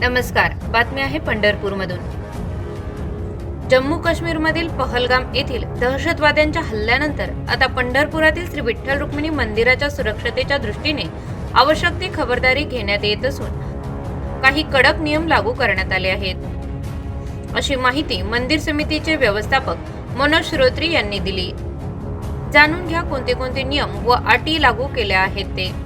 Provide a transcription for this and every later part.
नमस्कार बातमी आहे पंढरपूरमधून. जम्मू काश्मीरमधील पहलगाम येथील दहशतवाद्यांच्या हल्ल्यानंतर आता पंढरपुरातील श्री विठ्ठल रुक्मिणी मंदिराच्या सुरक्षतेच्या दृष्टीने आवश्यक ती खबरदारी घेण्यात येत असून काही कडक नियम लागू करण्यात आले आहेत. अशी माहिती मंदिर समितीचे व्यवस्थापक मनोज श्रोत्री यांनी दिली. जाणून घ्या कोणते कोणते नियम व अटी लागू केल्या आहेत ते.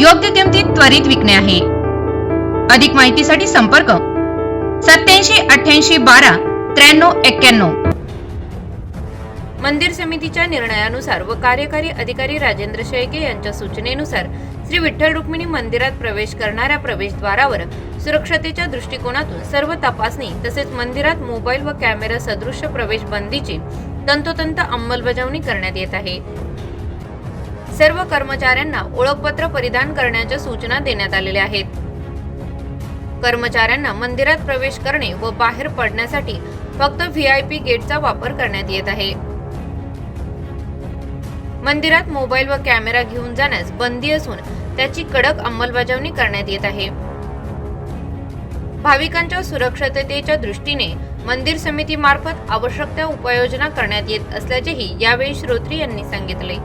योग्य किमतीत त्वरित विकणे आहे. अधिक माहितीसाठी संपर्क सत्याऐंशी अठ्याऐंशी बारा त्र्याण्णव एक्क्याण्णव. मंदिर समितीच्या निर्णयानुसार व कार्यकारी अधिकारी राजेंद्र शेळके यांच्या सूचनेनुसार श्री विठ्ठल रुक्मिणी मंदिरात प्रवेश करणाऱ्या प्रवेशद्वारावर सुरक्षतेच्या दृष्टिकोनातून सर्व तपासणी तसेच मंदिरात मोबाईल व कॅमेरा सदृश्य प्रवेश बंदीची तंतोतंत अंमलबजावणी करण्यात येत आहे. सर्व कर्मचाऱ्यांना ओळखपत्र परिधान करण्याच्या सूचना देण्यात आलेल्या आहेत. कर्मचाऱ्यांना मंदिरात प्रवेश करणे व बाहेर पडण्यासाठी फक्त व्ही आय पी गेटचा वापर करण्यात येत आहे. मंदिरात मोबाईल व कॅमेरा घेऊन जाण्यास बंदी असून त्याची कडक अंमलबजावणी करण्यात येत आहे. भाविकांच्या सुरक्षिततेच्या दृष्टीने मंदिर समितीमार्फत आवश्यक त्या उपाययोजना करण्यात येत असल्याचेही यावेळी श्रोत्री यांनी सांगितले.